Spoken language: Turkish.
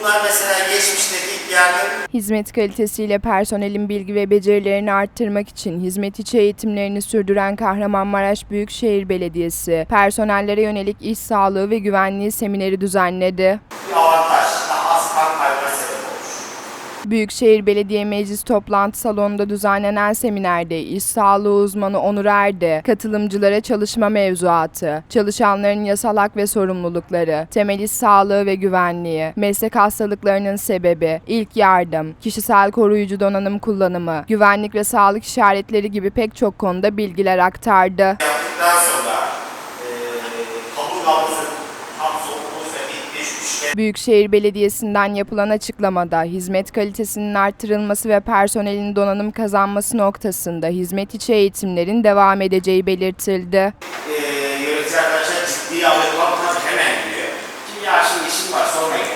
Bunlar mesela geçmişteki yardım Hizmet kalitesiyle personelin bilgi ve becerilerini arttırmak için hizmet içi eğitimlerini sürdüren Kahramanmaraş Büyükşehir Belediyesi, personellere yönelik iş sağlığı ve güvenliği semineri düzenledi. bir Büyükşehir Belediye Meclis toplantı salonunda düzenlenen seminerde iş sağlığı uzmanı Onur Erdi, katılımcılara çalışma mevzuatı, çalışanların yasal hak ve sorumlulukları, temel iş sağlığı ve güvenliği, meslek hastalıklarının sebebi, ilk yardım, kişisel koruyucu donanım kullanımı, güvenlik ve sağlık işaretleri gibi pek çok konuda bilgiler aktardı. Yaptıktan sonra Büyükşehir Belediyesi'nden yapılan açıklamada hizmet kalitesinin artırılması ve personelin donanım kazanması noktasında hizmet içi eğitimlerin devam edeceği belirtildi. Ee, yönetici arkadaşlar ciddi alıp hemen diyor. Kim ya şimdi işim var sonra